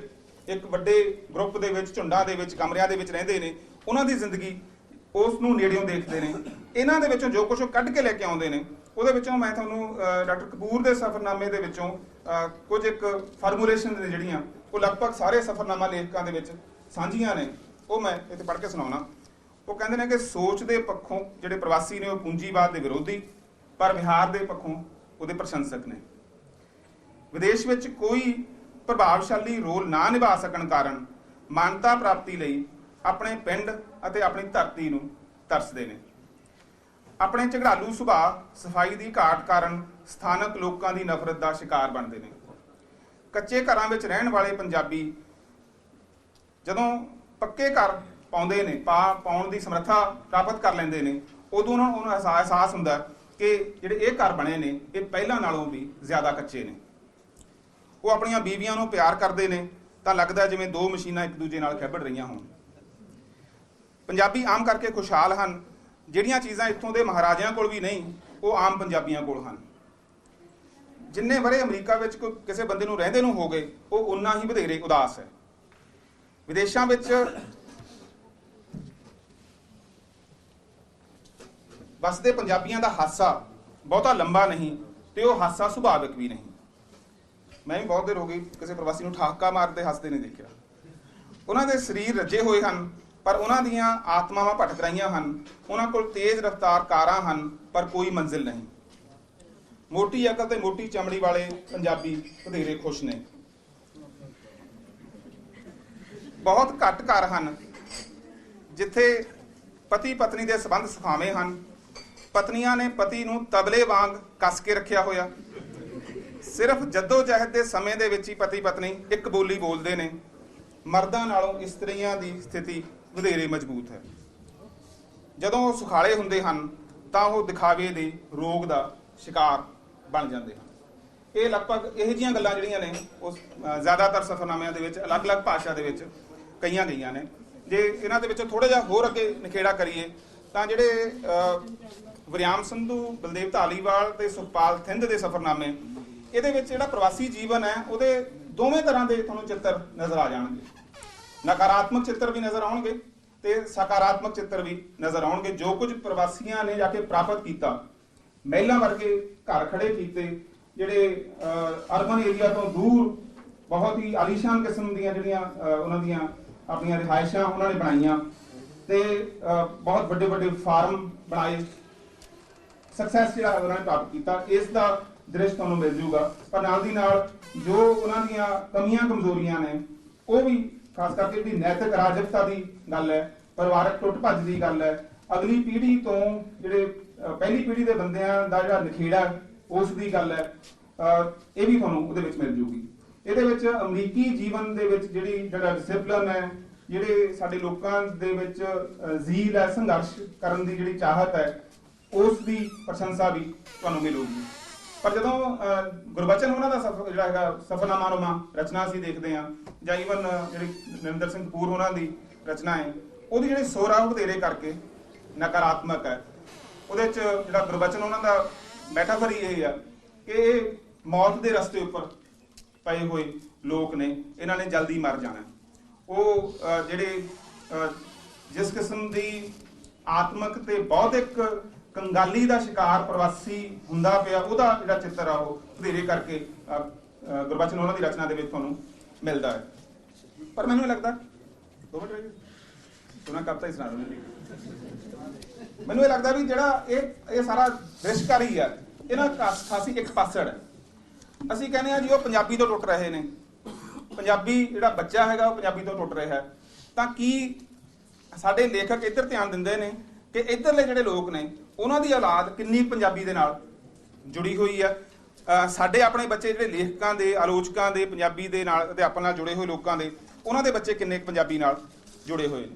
ਇੱਕ ਵੱਡੇ ਗਰੁੱਪ ਦੇ ਵਿੱਚ, ਝੁੰਡਾਂ ਦੇ ਵਿੱਚ, ਕਮਰਿਆਂ ਦੇ ਵਿੱਚ ਰਹਿੰਦੇ ਨੇ, ਉਹਨਾਂ ਦੀ ਜ਼ਿੰਦਗੀ ਉਸ ਨੂੰ ਨੇੜਿਓਂ ਦੇਖਦੇ ਨੇ। ਇਹਨਾਂ ਦੇ ਵਿੱਚੋਂ ਜੋ ਕੁਝ ਉਹ ਕੱਢ ਕੇ ਲੈ ਕੇ ਆਉਂਦੇ ਨੇ ਉਹਦੇ ਵਿੱਚੋਂ ਮੈਂ ਤੁਹਾਨੂੰ ਡਾਕਟਰ ਕਪੂਰ ਦੇ ਸਫ਼ਰਨਾਮੇ ਦੇ ਵਿੱਚੋਂ ਕੁਝ ਇੱਕ ਫਾਰਮੂਲੇਸ਼ਨ ਨੇ ਜਿਹੜੀਆਂ, ਉਹ ਲਗਭਗ ਸਾਰੇ ਸਫ਼ਰਨਾਮਾ ਲੇਖਕਾਂ ਦੇ ਵਿੱਚ ਸਾਂਝੀਆਂ ਨੇ। ਉਹ ਮੈਂ ਇੱਥੇ ਪੜ੍ਹ ਕੇ ਸੁਣਾਉਣਾ। ਉਹ ਕਹਿੰਦੇ ਨੇ ਕਿ ਸੋਚ ਦੇ ਪੱਖੋਂ ਜਿਹੜੇ ਪ੍ਰਵਾਸੀ ਨੇ, ਉਹ ਪੂੰਜੀਵਾਦ ਦੇ ਵਿਰੋਧੀ, ਪਰ ਵਿਹਾਰ ਦੇ ਪੱਖੋਂ ਉਹਦੇ ਪ੍ਰਸ਼ੰਸਕ ਨੇ। ਵਿਦੇਸ਼ ਵਿੱਚ ਕੋਈ ਪ੍ਰਭਾਵਸ਼ਾਲੀ ਰੋਲ ਨਾ ਨਿਭਾ ਸਕਣ ਕਾਰਨ ਮਾਨਤਾ ਪ੍ਰਾਪਤੀ ਲਈ ਆਪਣੇ ਪਿੰਡ ਅਤੇ ਆਪਣੀ ਧਰਤੀ ਨੂੰ ਤਰਸਦੇ ਨੇ। ਆਪਣੇ ਝਗੜਾਲੂ ਸੁਭਾਅ ਸਫ਼ਾਈ ਦੀ ਘਾਟ ਕਾਰਨ ਸਥਾਨਕ ਲੋਕਾਂ ਦੀ ਨਫ਼ਰਤ ਦਾ ਸ਼ਿਕਾਰ ਬਣਦੇ ਨੇ। ਕੱਚੇ ਘਰਾਂ ਵਿੱਚ ਰਹਿਣ ਵਾਲੇ ਪੰਜਾਬੀ ਜਦੋਂ ਪੱਕੇ ਘਰ ਪਾਉਂਦੇ ਨੇ, ਪਾ ਪਾਉਣ ਦੀ ਸਮਰੱਥਾ ਪ੍ਰਾਪਤ ਕਰ ਲੈਂਦੇ ਨੇ, ਉਦੋਂ ਉਹਨਾਂ ਨੂੰ ਅਹਿਸਾ- ਅਹਿਸਾਸ ਹੁੰਦਾ ਕਿ ਜਿਹੜੇ ਇਹ ਘਰ ਬਣੇ ਨੇ, ਇਹ ਪਹਿਲਾਂ ਨਾਲੋਂ ਵੀ ਜ਼ਿਆਦਾ ਕੱਚੇ ਨੇ। ਉਹ ਆਪਣੀਆਂ ਬੀਵੀਆਂ ਨੂੰ ਪਿਆਰ ਕਰਦੇ ਨੇ, ਤਾਂ ਲੱਗਦਾ ਜਿਵੇਂ ਦੋ ਮਸ਼ੀਨਾਂ ਇੱਕ ਦੂਜੇ ਨਾਲ ਖੇਬੜ ਰਹੀਆਂ ਹੋਣ। ਪੰਜਾਬੀ ਆਮ ਕਰਕੇ ਖੁਸ਼ਹਾਲ ਹਨ ਜਿਹੜੀਆਂ ਚੀਜ਼ਾਂ ਇੱਥੋਂ ਦੇ ਮਹਾਰਾਜਿਆਂ ਕੋਲ ਵੀ ਨਹੀਂ, ਉਹ ਆਮ ਪੰਜਾਬੀਆਂ ਕੋਲ ਹਨ। ਜਿੰਨੇ ਵਰੇ ਅਮਰੀਕਾ ਵਿੱਚ ਕੋਈ ਕਿਸੇ ਬੰਦੇ ਨੂੰ ਰਹਿੰਦੇ ਨੂੰ ਹੋ ਗਏ, ਉਹ ਉਨਾ ਹੀ ਵਧੇਰੇ ਉਦਾਸ ਹੈ। ਵਿਦੇਸ਼ਾਂ ਵਿੱਚ ਵਸਦੇ ਪੰਜਾਬੀਆਂ ਦਾ ਹਾਸਾ ਬਹੁਤਾ ਲੰਬਾ ਨਹੀਂ ਤੇ ਉਹ ਹਾਸਾ ਸੁਭਾਵਿਕ ਵੀ ਨਹੀਂ। ਮੈਂ ਵੀ ਬਹੁਤ ਦੇਰ ਹੋ ਗਈ ਕਿਸੇ ਪ੍ਰਵਾਸੀ ਨੂੰ ਠਾਕਾ ਮਾਰਦੇ ਹੱਸਦੇ ਨਹੀਂ ਦੇਖਿਆ। ਉਹਨਾਂ ਦੇ ਸਰੀਰ ਰੱਜੇ ਹੋਏ ਹਨ ਪਰ ਉਹਨਾਂ ਦੀਆਂ ਆਤਮਾਵਾਂ ਭਟਕ ਰਹੀਆਂ ਹਨ। ਉਹਨਾਂ ਕੋਲ ਤੇਜ਼ ਰਫ਼ਤਾਰ ਕਾਰਾਂ ਹਨ, ਪਰ ਕੋਈ ਮੰਜ਼ਿਲ ਨਹੀਂ। ਮੋਟੀ ਅਕਲ ਤੇ ਮੋਟੀ ਚਮੜੀ ਵਾਲੇ ਪੰਜਾਬੀ ਵਧੇਰੇ ਖੁਸ਼ ਨੇ। ਬਹੁਤ ਘੱਟ ਘਰ ਹਨ, ਜਿੱਥੇ ਪਤੀ ਪਤਨੀ ਦੇ ਸਬੰਧ ਸੁਖਾਵੇਂ ਹਨ। ਪਤਨੀਆਂ ਨੇ ਪਤੀ ਨੂੰ ਤਬਲੇ ਵਾਂਗ ਕੱਸ ਕੇ ਰੱਖਿਆ ਹੋਇਆ। ਸਿਰਫ ਜੱਦੋ ਜਹਿਦ ਦੇ ਸਮੇਂ ਦੇ ਵਿੱਚ ਹੀ ਪਤੀ ਪਤਨੀ ਇੱਕ ਬੋਲੀ ਬੋਲਦੇ ਨੇ। ਮਰਦਾਂ ਨਾਲੋਂ ਇਸਤਰੀਆਂ ਦੀ ਸਥਿਤੀ ਵਧੇਰੇ ਮਜ਼ਬੂਤ ਹੈ। ਜਦੋਂ ਉਹ ਸੁਖਾਲੇ ਹੁੰਦੇ ਹਨ, ਤਾਂ ਉਹ ਦਿਖਾਵੇ ਦੇ ਰੋਗ ਦਾ ਸ਼ਿਕਾਰ ਬਣ ਜਾਂਦੇ ਹਨ। ਇਹ ਲਗਭਗ ਇਹੋ ਜਿਹੀਆਂ ਗੱਲਾਂ ਜਿਹੜੀਆਂ ਨੇ, ਉਹ ਜ਼ਿਆਦਾਤਰ ਸਫਰਨਾਮਿਆਂ ਦੇ ਵਿੱਚ, ਅਲੱਗ-ਅਲੱਗ ਭਾਸ਼ਾ ਦੇ ਵਿੱਚ ਕਈਆਂ ਗਈਆਂ ਨੇ। ਜੇ ਇਹਨਾਂ ਦੇ ਵਿੱਚੋਂ ਥੋੜਾ ਜਿਹਾ ਹੋਰ ਅੱਗੇ ਨਿਖੇੜਾ ਕਰੀਏ, ਤਾਂ ਜਿਹੜੇ ਵਰਿਆਮ ਸੰਧੂ, ਬਲਦੇਵ ਧਾਲੀਵਾਲ ਤੇ ਸੁਖਪਾਲ ਥਿੰਦ ਦੇ ਸਫਰਨਾਮੇ, ਇਹਦੇ ਵਿੱਚ ਜਿਹੜਾ ਪ੍ਰਵਾਸੀ ਜੀਵਨ ਹੈ, ਉਹਦੇ ਦੋਵੇਂ ਤਰ੍ਹਾਂ ਦੇ ਤੁਹਾਨੂੰ ਚਿੱਤਰ ਨਜ਼ਰ ਆ ਜਾਣਗੇ। ਨਕਾਰਾਤਮਕ ਚਿੱਤਰ ਵੀ ਨਜ਼ਰ ਆਉਣਗੇ ਤੇ ਸਕਾਰਾਤਮਕ ਚਿੱਤਰ ਵੀ ਨਜ਼ਰ ਆਉਣਗੇ। ਜੋ ਕੁਝ ਪ੍ਰਵਾਸੀਆਂ ਨੇ ਜਾ ਕੇ ਪ੍ਰਾਪਤ ਕੀਤਾ, ਮਹਿਲਾਂ ਵਰਗੇ ਘਰ ਖੜੇ ਕੀਤੇ, ਜਿਹੜੇ ਅਰਬਨ ਏਰੀਆ ਤੋਂ ਦੂਰ ਬਹੁਤ ਹੀ ਆਲੀਸ਼ਾਨ ਕਿਸਮ ਦੀਆਂ ਜਿਹੜੀਆਂ ਉਹਨਾਂ ਦੀਆਂ ਆਪਣੀਆਂ ਰਿਹਾਇਸ਼ਾਂ ਉਹਨਾਂ ਨੇ ਬਣਾਈਆਂ ਤੇ ਬਹੁਤ ਵੱਡੇ ਵੱਡੇ ਫਾਰਮ ਬਣਾਏ। ਸਕਸੈਸ ਜਿਹੜਾ ਉਹਨਾਂ ਨੇ ਪ੍ਰਾਪਤ ਕੀਤਾ, ਇਸ ਦਾ ਦ੍ਰਿਸ਼ ਤੁਹਾਨੂੰ ਮਿਲ ਜੂਗਾ। ਪਰ ਨਾਲ ਦੀ ਨਾਲ ਜੋ ਉਹਨਾਂ ਦੀਆਂ ਕਮੀਆਂ ਕਮਜ਼ੋਰੀਆਂ ਨੇ, ਉਹ ਵੀ ਖਾਸ ਕਰਕੇ ਜਿਹੜੀ ਨੈਤਿਕ ਰਾਜਕਤਾ ਦੀ ਗੱਲ ਹੈ ਪਰਿਵਾਰਕ ਟੁੱਟ ਭੱਜ ਦੀ ਗੱਲ ਹੈ ਅਗਲੀ ਪੀੜ੍ਹੀ ਤੋਂ ਜਿਹੜੇ ਪਹਿਲੀ ਪੀੜ੍ਹੀ ਦੇ ਬੰਦਿਆਂ ਦਾ ਜਿਹੜਾ ਨਖੇੜਾ ਹੈ, ਉਸ ਦੀ ਗੱਲ ਹੈ ਇਹ ਵੀ ਤੁਹਾਨੂੰ ਉਹਦੇ ਵਿੱਚ ਮਿਲ ਜੂਗੀ। ਇਹਦੇ ਵਿੱਚ ਅਮਰੀਕੀ ਜੀਵਨ ਦੇ ਵਿੱਚ ਜਿਹੜੀ ਜਿਹੜਾ ਡਿਸਪਲਿਨ ਹੈ ਜਿਹੜੇ ਸਾਡੇ ਲੋਕਾਂ ਦੇ ਵਿੱਚ ਜ਼ੀਲ ਹੈ ਸੰਘਰਸ਼ ਕਰਨ ਦੀ ਜਿਹੜੀ ਚਾਹਤ ਹੈ ਉਸ ਦੀ ਪ੍ਰਸ਼ੰਸਾ ਵੀ ਤੁਹਾਨੂੰ ਮਿਲੂਗੀ। ਪਰ ਜਦੋਂ ਗੁਰਬਚਨ ਉਹਨਾਂ ਦਾ ਸਫ ਜਿਹੜਾ ਹੈਗਾ ਸਫਰਨਾਮਾ ਰੋਮਾ ਰਚਨਾ ਅਸੀਂ ਦੇਖਦੇ ਹਾਂ ਜਾਂ ਈਵਨ ਜਿਹੜੀ ਨਰਿੰਦਰ ਸਿੰਘ ਕਪੂਰ ਉਹਨਾਂ ਦੀ ਰਚਨਾ ਹੈ ਉਹਦੀ ਜਿਹੜੀ ਸੋਰਾ ਵਧੇਰੇ ਕਰਕੇ ਨਕਾਰਾਤਮਕ ਹੈ। ਉਹਦੇ ਚ ਜਿਹੜਾ ਗੁਰਬਚਨ ਉਹਨਾਂ ਦਾ ਮੈਟਾਫਰ ਹੀ ਇਹ ਆ ਕਿ ਇਹ ਮੌਤ ਦੇ ਰਸਤੇ ਉੱਪਰ ਪਏ ਹੋਏ ਲੋਕ ਨੇ ਇਹਨਾਂ ਨੇ ਜਲਦੀ ਮਰ ਜਾਣਾ। ਉਹ ਅਹ, ਜਿਹੜੇ ਅਹ, ਜਿਸ ਕਿਸਮ ਦੀ ਆਤਮਿਕ ਤੇ ਬੌਧਿਕ ਕੰਗਾਲੀ ਦਾ ਸ਼ਿਕਾਰ ਪ੍ਰਵਾਸੀ ਹੁੰਦਾ ਪਿਆ, ਉਹਦਾ ਜਿਹੜਾ ਚਿੱਤਰ ਆ ਉਹ ਵਧੇਰੇ ਕਰਕੇ ਗੁਰਬਚਨ ਉਹਨਾਂ ਦੀ ਰਚਨਾ ਦੇ ਵਿੱਚ ਤੁਹਾਨੂੰ ਮਿਲਦਾ ਹੈ। ਪਰ ਮੈਨੂੰ ਲੱਗਦਾ, ਦੋ ਮਿੰਟ ਰਹਿ ਗਏ। ਸੁਣਾ ਕਵਤਾ ਹੀ ਸੁਣਾ ਦਿੰਦੇ ਮੈਨੂੰ। ਇਹ ਲੱਗਦਾ ਵੀ ਜਿਹੜਾ ਇਹ ਇਹ ਸਾਰਾ ਦ੍ਰਿਸ਼ਕਾਰੀ ਆ, ਇਹਨਾਂ ਖਾਸੀ ਇੱਕ ਪਾਸੜ ਹੈ। ਅਸੀਂ ਕਹਿੰਦੇ ਆ ਜੀ, ਉਹ ਪੰਜਾਬੀ ਤੋਂ ਟੁੱਟ ਰਹੇ ਨੇ। ਪੰਜਾਬੀ ਜਿਹੜਾ ਬੱਚਾ ਹੈਗਾ, ਉਹ ਪੰਜਾਬੀ ਤੋਂ ਟੁੱਟ ਰਿਹਾ ਤਾਂ ਕੀ ਸਾਡੇ ਲੇਖਕ ਇੱਧਰ ਧਿਆਨ ਦਿੰਦੇ ਨੇ ਕਿ ਇੱਧਰਲੇ ਜਿਹੜੇ ਲੋਕ ਨੇ ਉਹਨਾਂ ਦੀ ਔਲਾਦ ਕਿੰਨੀ ਪੰਜਾਬੀ ਦੇ ਨਾਲ ਜੁੜੀ ਹੋਈ ਆ। ਸਾਡੇ ਆਪਣੇ ਬੱਚੇ ਜਿਹੜੇ ਲੇਖਕਾਂ ਦੇ, ਆਲੋਚਕਾਂ ਦੇ, ਪੰਜਾਬੀ ਦੇ ਨਾਲ, ਅਧਿਆਪਨ ਨਾਲ ਜੁੜੇ ਹੋਏ ਲੋਕਾਂ ਦੇ, ਉਹਨਾਂ ਦੇ ਬੱਚੇ ਕਿੰਨੇ ਕੁ ਪੰਜਾਬੀ ਨਾਲ ਜੁੜੇ ਹੋਏ ਨੇ।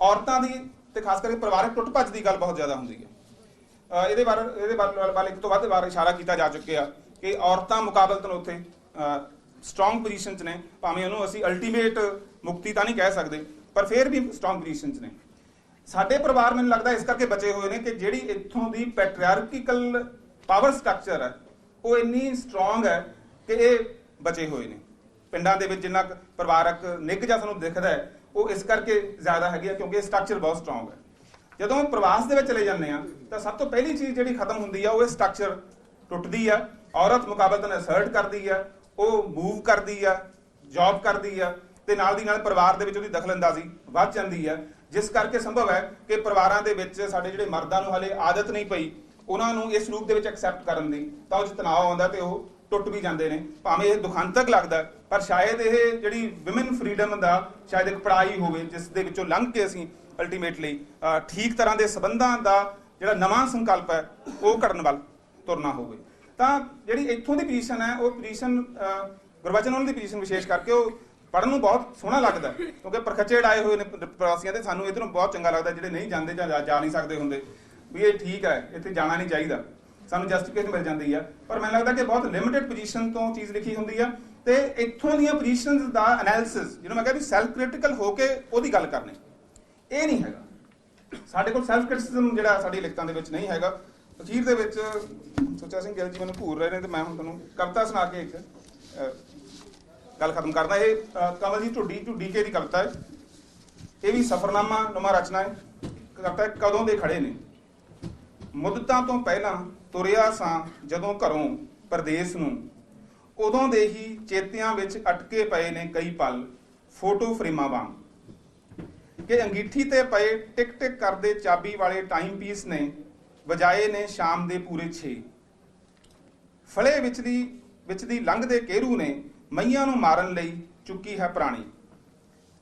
ਔਰਤਾਂ ਦੀ ਤੇ ਖਾਸ ਕਰਕੇ ਪਰਿਵਾਰਕ ਟੁੱਟ ਭੱਜ ਦੀ ਗੱਲ ਬਹੁਤ ਜ਼ਿਆਦਾ ਹੁੰਦੀ ਹੈ। ਇਹਦੇ ਬਾਰੇ ਇਹਦੇ ਬਾਰੇ ਵੱਲ ਇੱਕ ਤੋਂ ਵੱਧ ਵਾਰ ਇਸ਼ਾਰਾ ਕੀਤਾ ਜਾ ਚੁੱਕਿਆ ਕਿ ਔਰਤਾਂ ਮੁਕਾਬਲਤਨ ਉੱਥੇ। ਸਟਰੋਂਗ ਪੋਜੀਸ਼ਨ 'ਚ ਨੇ। ਭਾਵੇਂ ਉਹਨੂੰ ਅਸੀਂ ਅਲਟੀਮੇਟ ਮੁਕਤੀ ਤਾਂ ਨਹੀਂ ਕਹਿ ਸਕਦੇ, ਪਰ ਫਿਰ ਵੀ ਸਟਰੋਂਗ ਪੋਜੀਸ਼ਨ 'ਚ ਨੇ। ਸਾਡੇ ਪਰਿਵਾਰ ਮੈਨੂੰ ਲੱਗਦਾ ਇਸ ਕਰਕੇ ਬਚੇ ਹੋਏ ਨੇ ਕਿ ਜਿਹੜੀ ਇੱਥੋਂ ਦੀ ਪੈਟਰੀਆਰਕੀਕਲ ਪਾਵਰ ਸਟਰਕਚਰ ਹੈ, ਉਹ ਇੰਨੀ ਸਟਰੋਂਗ ਹੈ ਕਿ ਇਹ ਬਚੇ ਹੋਏ ਨੇ। ਪਿੰਡਾਂ ਦੇ ਵਿੱਚ ਜਿੰਨਾ ਪਰਿਵਾਰਕ ਨਿੱਘ ਜਾਂ ਸਾਨੂੰ ਦਿਖਦਾ ਹੈ, ਉਹ ਇਸ ਕਰਕੇ ਜ਼ਿਆਦਾ ਹੈਗੀ ਹੈ ਕਿਉਂਕਿ ਇਹ ਸਟਰਕਚਰ ਬਹੁਤ ਸਟਰੋਂਗ ਹੈ। ਜਦੋਂ ਪ੍ਰਵਾਸ ਦੇ ਵਿੱਚ ਚਲੇ ਜਾਂਦੇ ਆ ਤਾਂ ਸਭ ਤੋਂ ਪਹਿਲੀ ਚੀਜ਼ ਜਿਹੜੀ ਖਤਮ ਹੁੰਦੀ ਆ, ਉਹ ਇਹ ਸਟਰਕਚਰ ਟੁੱਟਦੀ ਆ, ਔਰਤ ਮੁਕਾਬਲਤਨ ਅਸਰਟ ਕਰਦੀ ਆ, ਉਹ ਮੂਵ ਕਰਦੀ ਆ ਜੌਬ ਕਰਦੀ ਆ ਤੇ ਨਾਲ ਦੀ ਨਾਲ ਪਰਿਵਾਰ ਦੇ ਵਿੱਚ ਉਹਦੀ ਦਖਲਅੰਦਾਜ਼ੀ ਵੱਧ ਜਾਂਦੀ ਹੈ। ਜਿਸ ਕਰਕੇ ਸੰਭਵ ਹੈ ਕਿ ਪਰਿਵਾਰਾਂ ਦੇ ਵਿੱਚ ਸਾਡੇ ਜਿਹੜੇ ਮਰਦਾਂ ਨੂੰ ਹਲੇ ਆਦਤ ਨਹੀਂ ਪਈ, ਉਹਨਾਂ ਨੂੰ ਇਸ ਰੂਪ ਦੇ ਵਿੱਚ ਐਕਸੈਪਟ ਕਰਨ ਦੀ, ਤਾਂ ਉਹ 'ਚ ਤਣਾਅ ਆਉਂਦਾ ਤੇ ਉਹ ਟੁੱਟ ਵੀ ਜਾਂਦੇ ਨੇ। ਭਾਵੇਂ ਇਹ ਦੁਖਾਂਤਕ ਲੱਗਦਾ ਪਰ ਸ਼ਾਇਦ ਇਹ ਜਿਹੜੀ ਔਮਨ ਫਰੀडम ਦਾ ਸ਼ਾਇਦ ਇੱਕ ਪੜਾਈ ਹੋਵੇ, ਜਿਸ ਦੇ ਵਿੱਚੋਂ ਲੰਘ ਕੇ ਅਸੀਂ ਅਲਟੀਮੇਟਲੀ ਠੀਕ ਤਰ੍ਹਾਂ ਦੇ ਸਬੰਧਾਂ ਦਾ ਜਿਹੜਾ ਨਵਾਂ ਸੰਕਲਪ ਹੈ, ਉਹ ਕਰਨ ਵੱਲ ਤੁਰਨਾ ਹੋਵੇ। ਤਾਂ ਜਿਹੜੀ ਇੱਥੋਂ ਦੀ ਪੋਜੀਸ਼ਨ ਹੈ, ਉਹ ਪੋਜੀਸ਼ਨ ਗੁਰਬਚਨ ਉਹਨਾਂ ਦੀ ਪੋਜੀਸ਼ਨ ਵਿਸ਼ੇਸ਼ ਕਰਕੇ ਉਹ ਪੜਨ ਨੂੰ ਬਹੁਤ ਸੋਹਣਾ ਲੱਗਦਾ ਕਿਉਂਕਿ ਪ੍ਰਖਚੇੜ ਆਏ ਹੋਏ ਨੇ ਪ੍ਰਵਾਸੀਆਂ ਤੇ ਸਾਨੂੰ ਇਧਰੋਂ ਬਹੁਤ ਚੰਗਾ ਲੱਗਦਾ ਜਿਹੜੇ ਨਹੀਂ ਜਾਂਦੇ ਜਾਂ ਜਾ- ਨਹੀਂ ਸਕਦੇ ਹੁੰਦੇ, ਵੀ ਇਹ ਠੀਕ ਹੈ, ਇੱਥੇ ਜਾਣਾ ਨਹੀਂ ਚਾਹੀਦਾ। ਸਾਨੂੰ ਜਸਟੀਫਿਕੇਸ਼ਨ ਮਿਲ ਜਾਂਦੀ ਆ, ਪਰ ਮੈਨੂੰ ਲੱਗਦਾ ਕਿ ਬਹੁਤ ਲਿਮਿਟਿਡ ਪੋਜੀਸ਼ਨ ਤੋਂ ਚੀਜ਼ ਲਿਖੀ ਹੁੰਦੀ ਆ, ਤੇ ਇੱਥੋਂ ਦੀਆਂ ਪੋਜੀਸ਼ਨਸ ਦਾ ਐਨਾਲਿਸਿਸ ਜਿਹਨੂੰ ਮੈਂ ਕਿਹਾ ਵੀ ਸੈਲਫ ਕ੍ਰਿਟੀਕਲ ਹੋ ਕੇ ਉਹਦੀ ਗੱਲ ਕਰਨੀ। ਇਹ ਨਹੀਂ ਹੈਗਾ। ਸਾਡੇ ਕੋਲ ਸੈਲਫ ਕ੍ਰਿਟਿਸਿਜ਼ਮ ਜਿਹੜਾ ਸਾਡੀ ਲਿਖਤਾਂ ਦੇ ਵਿੱਚ ਨਹੀਂ ਹੈਗਾ। ਅਖੀਰ ਦੇ ਵਿੱਚ ਸੁੱਚਾ ਸਿੰਘ ਗਿੱਲ ਜੀ ਮੈਨੂੰ ਭੂਰ ਰਹੇ ਨੇ ਤੇ ਮੈਂ ਹੁਣ ਤੁਹਾਨੂੰ ਕਵਿਤਾ ਸੁਣਾ ਕੇ ਇੱਕ ਗੱਲ ਖਤਮ ਕਰਦਾ ਇਹ ਕਮਲ ਜੀ, ਢੁੱਡੀ ਢੁੱਡੀ ਕੇ ਦੀ ਕਵਿਤਾ ਹੈ। ਇਹ ਵੀ ਸਫਰਨਾਮਾ ਨੁਮਾ ਰਚਨਾ ਹੈ। ਕਵਿਤਾ ਕਦੋਂ ਦੇ ਖੜੇ ਨੇ? ਮੁੱਦਤਾਂ ਤੋਂ ਪਹਿਲਾਂ ਤੁਰਿਆ ਸਾਂ ਜਦੋਂ ਘਰੋਂ ਪਰਦੇਸ ਨੂੰ। ਉਦੋਂ ਦੇ ਹੀ ਚੇਤਿਆਂ ਵਿੱਚ ਅਟਕੇ ਪਏ ਨੇ ਕਈ ਪਲ, ਫੋਟੋ ਫਰੇਮਾਂ ਵਾਂਗ। ਕਿ ਅੰਗੀਠੀ ਤੇ ਪਏ ਟਿਕ ਟਿਕ ਕਰਦੇ ਚਾਬੀ ਵਾਲੇ ਟਾਈਮ ਪੀਸ ਨੇ, ਵਜਾਏ ਨੇ ਸ਼ਾਮ ਦੇ ਪੂਰੇ 6 ਫਲੇ ਵਿੱਚ ਦੀ ਵਿੱਚ ਦੀ ਲੰਘਦੇ ਕੇਰੂ ਨੇ ਮਈਆਂ ਨੂੰ ਮਾਰਨ ਲਈ ਚੁੱਕੀ ਹੈ ਪ੍ਰਾਣੀ।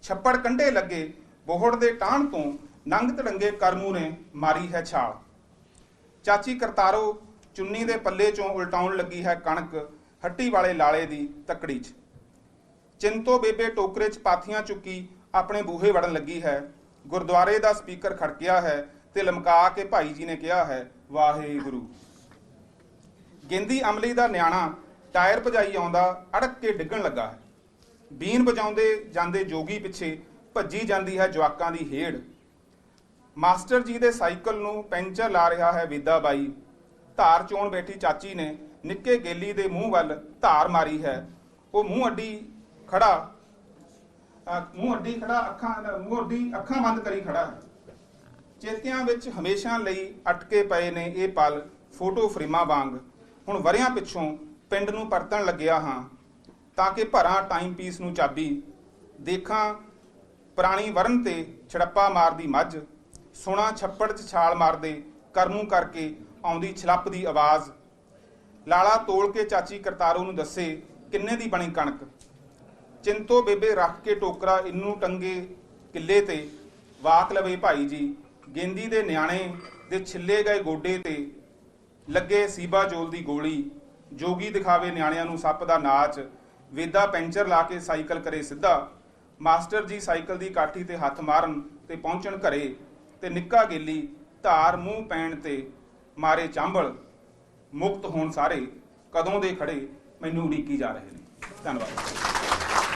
ਛੱਪੜ ਕੰਢੇ ਲੱਗੇ ਬੋਹੜ ਦੇ ਟਾਣ ਤੋਂ ਨੰਗ ਤੜੰਗੇ ਕਰਮੂ ਨੇ ਮਾਰੀ ਹੈ ਛਾਲ। ਚਾਚੀ ਕਰਤਾਰੋ ਚੁੰਨੀ ਦੇ ਪੱਲੇ ਚੋਂ ਉਲਟਾਉਣ ਲੱਗੀ ਹੈ ਕਣਕ ਹੱਟੀ ਵਾਲੇ ਲਾਲੇ ਦੀ ਤੱਕੜੀ 'ਚ। ਚਿੰਤੋ ਬੇਬੇ ਟੋਕਰੇ 'ਚ ਪਾਥੀਆਂ ਚੁੱਕੀ ਆਪਣੇ ਬੂਹੇ ਵੜਨ ਲੱਗੀ ਹੈ। ਗੁਰਦੁਆਰੇ ਦਾ ਸਪੀਕਰ ਖੜਕਿਆ ਹੈ ਤੇ ਲਮਕਾ ਕੇ ਭਾਈ ਜੀ ਨੇ ਕਿਹਾ ਹੈ, ਵਾਹਿਗੁਰੂ। ਗੇਂਦੀ ਅਮਲੀ ਦਾ ਨਿਆਣਾ ਟਾਇਰ ਭਜਾਈ ਆਉਂਦਾ, ਅੜਕ ਕੇ ਡਿੱਗਣ ਲੱਗਾ ਹੈ। ਬੀਨ ਵਜਾਉਂਦੇ ਜਾਂਦੇ ਜੋਗੀ ਪਿੱਛੇ ਭੱਜੀ ਜਾਂਦੀ ਹੈ ਜਵਾਕਾਂ ਦੀ ਹੇੜ। ਮਾਸਟਰ ਜੀ ਦੇ ਸਾਈਕਲ ਨੂੰ ਪੈਂਚਰ ਲਾ ਰਿਹਾ ਹੈ ਵਿਦਾ ਬਾਈ। ਧਾਰ ਚੋਣ ਬੈਠੀ ਚਾਚੀ ਨੇ ਨਿੱਕੇ ਗੇਲੀ ਦੇ ਮੂੰਹ ਵੱਲ ਧਾਰ ਮਾਰੀ ਹੈ। ਉਹ ਮੂੰਹ ਅੱਡੀ ਖੜਾ ਮੂੰਹ ਅੱਡੀ ਖੜਾ, ਅੱਖਾਂ ਮੂੰਹ ਅੱਡੀ ਅੱਖਾਂ ਬੰਦ ਕਰੀ ਖੜਾ ਹੈ। ਚੇਤਿਆਂ ਵਿੱਚ ਹਮੇਸ਼ਾ ਲਈ ਅਟਕੇ ਪਏ ਨੇ ਇਹ ਪਲ ਫੋਟੋ ਫਰੇਮਾਂ ਵਾਂਗ। ਹੁਣ ਵਰਿਆਂ ਪਿੱਛੋਂ ਪਿੰਡ ਨੂੰ ਪਰਤਣ ਲੱਗਿਆ ਹਾਂ ਤਾਂ ਕਿ ਭਰਾਂ ਟਾਈਮ ਪੀਸ ਨੂੰ ਚਾਬੀ ਦੇਖਾਂ ਪੁਰਾਣੀ ਵਰਨ ਤੇ ਛੜੱਪਾ ਮਾਰਦੀ ਮੱਝ ਸੁਣਾ ਛੱਪੜ 'ਚ ਛਾਲ ਮਾਰਦੇ ਕਰਮੂ ਕਰਕੇ ਆਉਂਦੀ ਛਲੱਪ ਦੀ ਆਵਾਜ਼। ਲਾਲਾ ਤੋਲ ਕੇ ਚਾਚੀ ਕਰਤਾਰੂ ਨੂੰ ਦੱਸੇ ਕਿੰਨੇ ਦੀ ਬਣੀ ਕਣਕ। ਚਿੰਤੋ ਬੇਬੇ ਰੱਖ ਕੇ ਟੋਕਰਾ ਇੰਨੂੰ ਟੰਗੇ ਕਿੱਲੇ ਤੇ, ਵਾਕ ਲਵੇ ਭਾਈ ਜੀ, ਗੇਂਦੀ ਦੇ ਨਿਆਣੇ ਦੇ ਛਿੱਲੇ ਗਏ ਗੋਡੇ ਤੇ, ਲੱਗੇ ਸੀਬਾ ਜੋਲ ਦੀ ਗੋਲੀ। ਜੋਗੀ ਦਿਖਾਵੇ ਨਿਆਣਿਆਂ ਨੂੰ ਸੱਪ ਦਾ ਨਾਚ, ਵੇਦਾ ਪੈਂਚਰ ਲਾ ਕੇ ਸਾਈਕਲ ਕਰੇ ਸਿੱਧਾ, ਮਾਸਟਰ ਜੀ ਸਾਈਕਲ ਦੀ ਕਾਠੀ ਤੇ ਹੱਥ ਮਾਰਨ ਤੇ ਪਹੁੰਚਣ ਘਰੇ ਤੇ ਨਿੱਕਾ ਗੇਲੀ ਧਾਰ ਮੂੰਹ ਪੈਣ ਤੇ ਮਾਰੇ ਚਾਂਬਲ, ਮੁਕਤ ਹੋਣ ਸਾਰੇ, ਕਦੋਂ ਦੇ ਖੜੇ, ਮੈਨੂੰ ਉਡੀਕੀ ਜਾ ਰਹੇ ਨੇ। ਧੰਨਵਾਦ।